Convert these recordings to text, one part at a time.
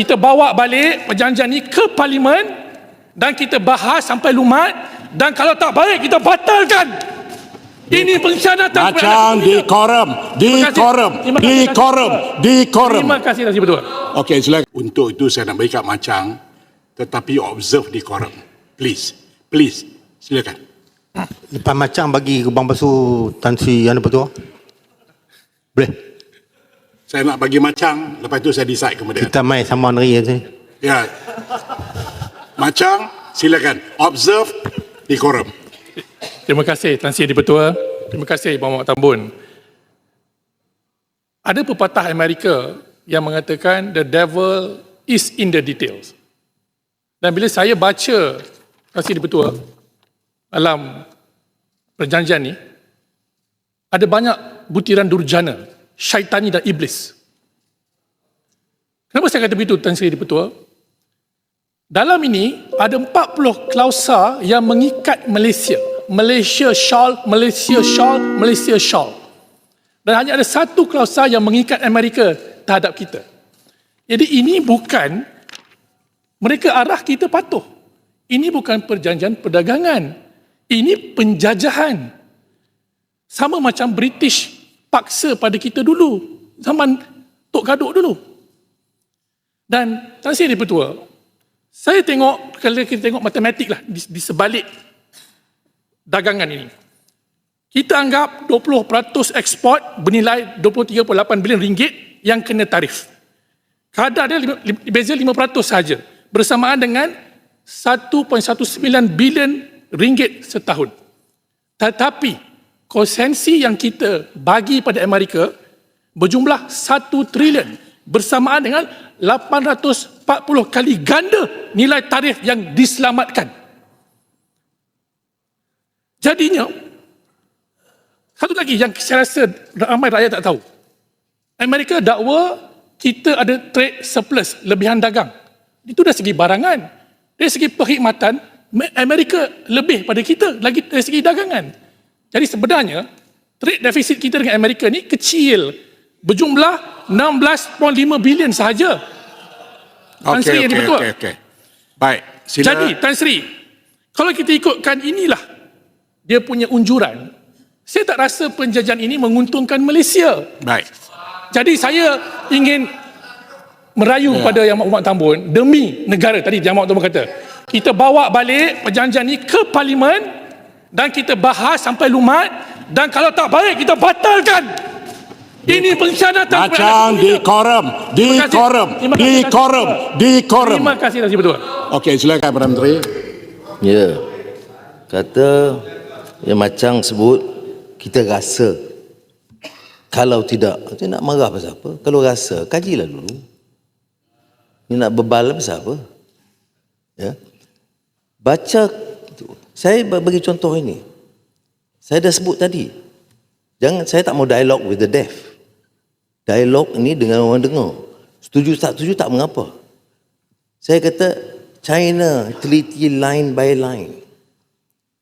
kita bawa balik perjanjian ni ke parlimen dan kita bahas sampai lumat dan kalau tak baik kita batalkan. Ini pengkhianatan Macam di korum, di Terima kasih. korum, di korum, di korum. Terima kasih Sri Betul. Okey, silakan. Untuk itu saya nak berikan macam tetapi observe di korum. Please, please, silakan. Lepas macam bagi Bang Basu Tan Sri Yana Betul. Boleh? Saya nak bagi macam, lepas itu saya decide kemudian. Kita main sama negeri sini. Ya. Macam, silakan. Observe di korum. Terima kasih Tan Sri Betul. Terima kasih Bang Muhammad Tambun. Ada pepatah Amerika yang mengatakan the devil is in the details. Dan bila saya baca Tan Sri Betul dalam perjanjian ni ada banyak butiran durjana, syaitani dan iblis. Kenapa saya kata begitu Tan Sri Betul? Dalam ini ada 40 klausa yang mengikat Malaysia. Malaysia shawl, Malaysia shawl, Malaysia shawl. Dan hanya ada satu klausa yang mengikat Amerika terhadap kita. Jadi ini bukan mereka arah kita patuh. Ini bukan perjanjian perdagangan. Ini penjajahan. Sama macam British paksa pada kita dulu. Zaman Tok Gaduk dulu. Dan Tan Sri Petua, saya tengok, kalau kita tengok matematik lah di, di sebalik dagangan ini. Kita anggap 20% ekspor bernilai 23.8 bilion ringgit yang kena tarif. Kadar dia beza 5% saja bersamaan dengan 1.19 bilion ringgit setahun. Tetapi konsensi yang kita bagi pada Amerika berjumlah 1 trilion bersamaan dengan 840 kali ganda nilai tarif yang diselamatkan. Jadinya, satu lagi yang saya rasa ramai rakyat tak tahu. Amerika dakwa kita ada trade surplus, lebihan dagang. Itu dari segi barangan. Dari segi perkhidmatan, Amerika lebih pada kita lagi dari segi dagangan. Jadi sebenarnya, trade deficit kita dengan Amerika ni kecil. Berjumlah 16.5 bilion sahaja. Tan Sri Okey, yang okey, dibetul. okey, okey. Baik, sila. Jadi Tan Sri, kalau kita ikutkan inilah dia punya unjuran, saya tak rasa penjajahan ini menguntungkan Malaysia. Baik. Jadi saya ingin merayu Ya. pada Yang Amat Tambun demi negara tadi Yang Amat Tambun kata kita bawa balik perjanjian ini ke parlimen dan kita bahas sampai lumat dan kalau tak baik kita batalkan. Ini pengkhianatan Macam di korum, di Terima kasih. korum, di korum, di korum. Terima kasih Sri Betul. Okey, silakan Perdana Menteri. Ya. Kata yang macam sebut kita rasa. Kalau tidak, tu nak marah pasal apa? Kalau rasa, kajilah dulu. Ni nak bebal pasal apa? Ya. Baca saya bagi contoh ini. Saya dah sebut tadi. Jangan saya tak mau dialog with the deaf. Dialog ini dengan orang dengar. Setuju tak setuju tak mengapa. Saya kata China teliti line by line.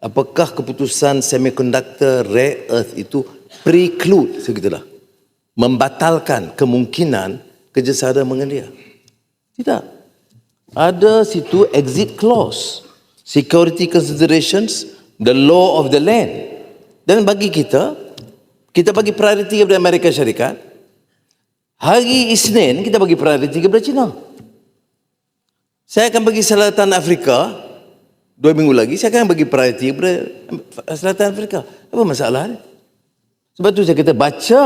Apakah keputusan semiconductor rare earth itu preclude segitulah membatalkan kemungkinan kerjasama dengan dia? Tidak. Ada situ exit clause, security considerations, the law of the land. Dan bagi kita, kita bagi priority kepada Amerika Syarikat. Hari Isnin kita bagi priority kepada China. Saya akan bagi Selatan Afrika dua minggu lagi saya akan bagi priority kepada Selatan Afrika. Apa masalah ni? Sebab tu saya kata baca.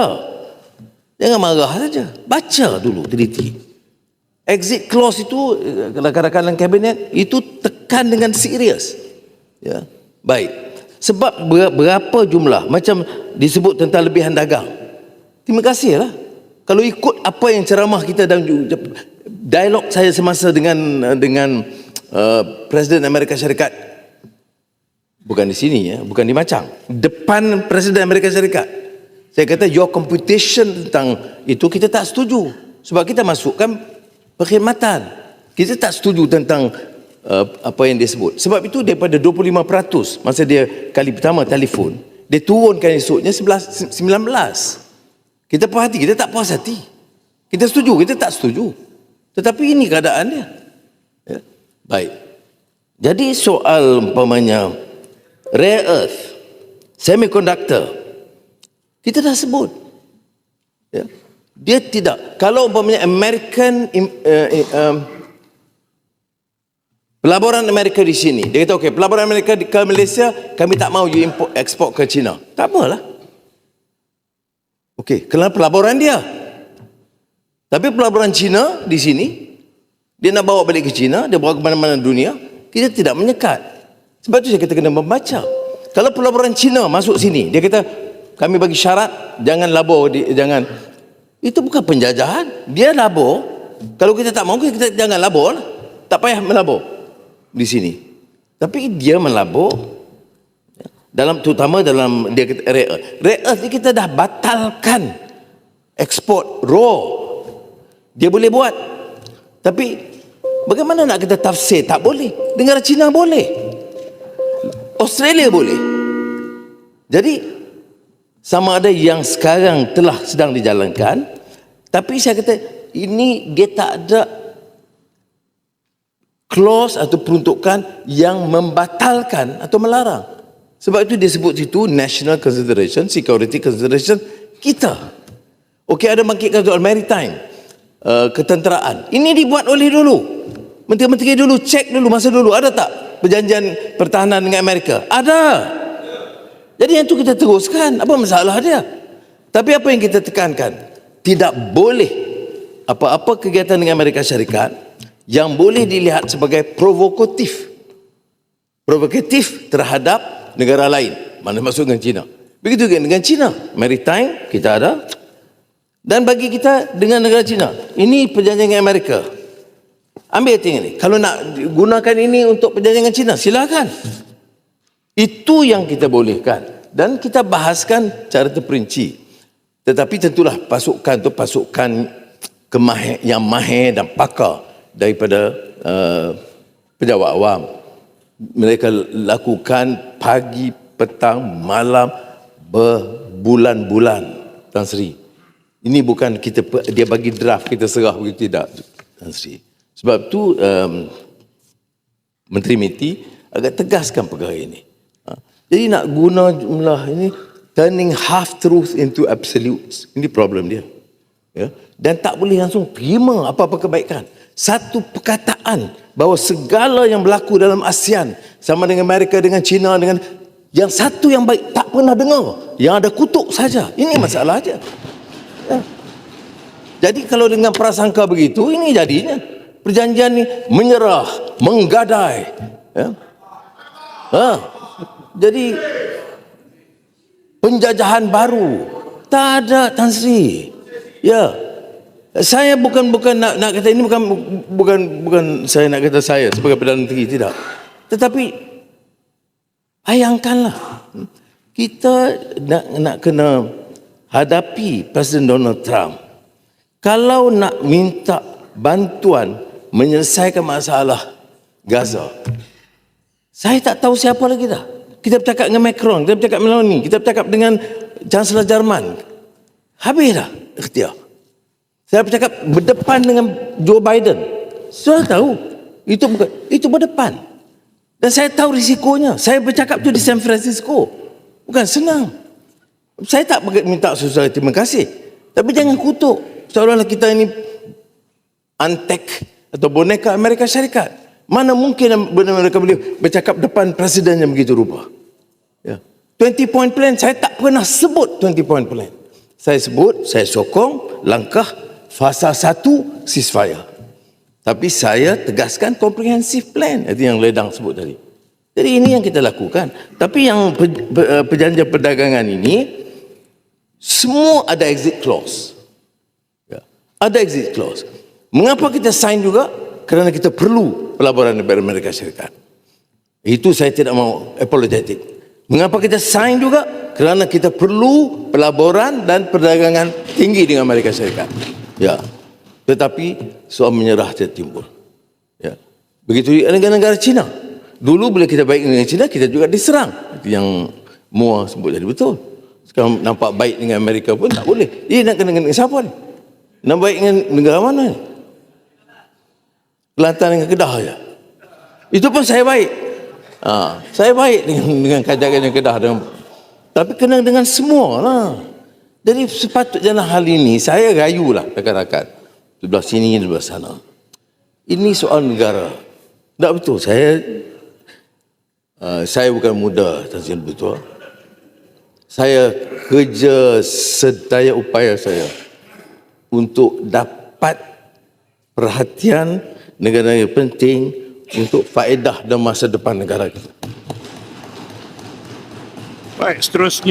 Jangan marah saja. Baca dulu teliti. Exit clause itu eh, dalam kabinet itu tekan dengan serius. Ya. Baik. Sebab ber- berapa jumlah macam disebut tentang lebihan dagang. Terima kasihlah. Kalau ikut apa yang ceramah kita dan dialog saya semasa dengan dengan uh, Presiden Amerika Syarikat bukan di sini ya, bukan di Macang, depan Presiden Amerika Syarikat. Saya kata your computation tentang itu kita tak setuju sebab kita masukkan perkhidmatan. Kita tak setuju tentang uh, apa yang dia sebut. Sebab itu daripada 25% masa dia kali pertama telefon, dia turunkan esoknya 11 19. Kita puas hati, kita tak puas hati. Kita setuju, kita tak setuju. Tetapi ini keadaan dia. Ya. Baik. Jadi soal umpamanya rare earth, semiconductor, kita dah sebut. Ya. Dia tidak. Kalau umpamanya American im- uh, um, pelaburan Amerika di sini, dia kata okey, pelaburan Amerika ke Malaysia kami tak mau you import ekspor ke China. Tak apalah. Okey, kerana pelaburan dia. Tapi pelaburan China di sini, dia nak bawa balik ke China, dia bawa ke mana-mana dunia, kita tidak menyekat. Sebab tu saya kata kena membaca. Kalau pelaburan China masuk sini, dia kata kami bagi syarat jangan labur di, jangan itu bukan penjajahan. Dia labur. Kalau kita tak mahu kita jangan labur. lah. Tak payah melabur di sini. Tapi dia melabur dalam terutama dalam dia kata rare earth. Rare earth ni kita dah batalkan ekspor raw. Dia boleh buat. Tapi bagaimana nak kita tafsir? Tak boleh. Negara Cina boleh. Australia boleh. Jadi sama ada yang sekarang telah sedang dijalankan tapi saya kata ini dia tak ada clause atau peruntukan yang membatalkan atau melarang. Sebab itu dia sebut situ national consideration, security consideration kita. Okey ada bangkitkan soal maritime, uh, ketenteraan. Ini dibuat oleh dulu. Menteri-menteri dulu cek dulu masa dulu ada tak perjanjian pertahanan dengan Amerika? Ada. Jadi yang itu kita teruskan. Apa masalah dia? Tapi apa yang kita tekankan? Tidak boleh apa-apa kegiatan dengan Amerika Syarikat yang boleh dilihat sebagai provokatif. Provokatif terhadap negara lain. Mana masuk dengan China. Begitu juga dengan China. Maritime kita ada. Dan bagi kita dengan negara China. Ini perjanjian dengan Amerika. Ambil tengok ni. Kalau nak gunakan ini untuk perjanjian dengan China, silakan. Itu yang kita bolehkan. Dan kita bahaskan cara terperinci. Tetapi tentulah pasukan tu pasukan kemahir, yang mahir dan pakar daripada uh, pejabat awam. Mereka lakukan pagi, petang, malam, berbulan-bulan. Tan Sri. Ini bukan kita dia bagi draft kita serah begitu tidak Tan Sri. Sebab tu um, Menteri MITI agak tegaskan perkara ini. Jadi nak guna jumlah ini turning half truth into absolutes. Ini problem dia. Ya. Dan tak boleh langsung terima apa-apa kebaikan. Satu perkataan bahawa segala yang berlaku dalam ASEAN sama dengan Amerika dengan China dengan yang satu yang baik tak pernah dengar. Yang ada kutuk saja. Ini masalah aja. Ya. Jadi kalau dengan prasangka begitu ini jadinya perjanjian ni menyerah, menggadai. Ya. Ha. Jadi penjajahan baru tak ada Tan Sri. Ya. Saya bukan bukan nak nak kata ini bukan bukan bukan saya nak kata saya sebagai perdana menteri tidak. Tetapi bayangkanlah kita nak nak kena hadapi Presiden Donald Trump. Kalau nak minta bantuan menyelesaikan masalah Gaza. Saya tak tahu siapa lagi dah. Kita bercakap dengan Macron, kita bercakap dengan Meloni, kita bercakap dengan Chancellor Jerman. Habis dah ikhtiar. Saya bercakap berdepan dengan Joe Biden. Saya tahu itu bukan itu berdepan. Dan saya tahu risikonya. Saya bercakap tu di San Francisco. Bukan senang. Saya tak minta susah terima kasih. Tapi jangan kutuk. Seolah-olah kita ini antek atau boneka Amerika Syarikat. Mana mungkin benar mereka boleh bercakap depan presiden yang begitu rupa. Ya. 20 point plan saya tak pernah sebut 20 point plan. Saya sebut, saya sokong langkah fasa satu ceasefire. Tapi saya tegaskan comprehensive plan. Itu yang Ledang sebut tadi. Jadi ini yang kita lakukan. Tapi yang eh, perjanjian perdagangan ini semua ada exit clause. Ya. Ada exit clause. Mengapa kita sign juga? Kerana kita perlu pelaburan negara Amerika Syarikat. Itu saya tidak mau apologetic. Mengapa kita sign juga? Kerana kita perlu pelaburan dan perdagangan tinggi dengan Amerika Syarikat. Ya. Tetapi soal menyerah tidak timbul. Ya. Begitu juga negara-negara Cina. Dulu bila kita baik dengan Cina, kita juga diserang. Itu yang Mua sebut jadi betul. Sekarang nampak baik dengan Amerika pun tak boleh. Dia nak kena dengan siapa ni? Nak baik dengan negara mana ni? Kelantan dengan Kedah je. Itu pun saya baik. Ha, saya baik dengan dengan kajian Kedah dengan tapi kena dengan semua lah. Jadi sepatutnya hal ini saya rayulah rakan-rakan. Sebelah sini, sebelah sana. Ini soal negara. Tak betul. Saya uh, saya bukan muda, Sri Betul. Saya kerja sedaya upaya saya untuk dapat perhatian negara-negara penting untuk faedah dan masa depan negara kita. Baik, seterusnya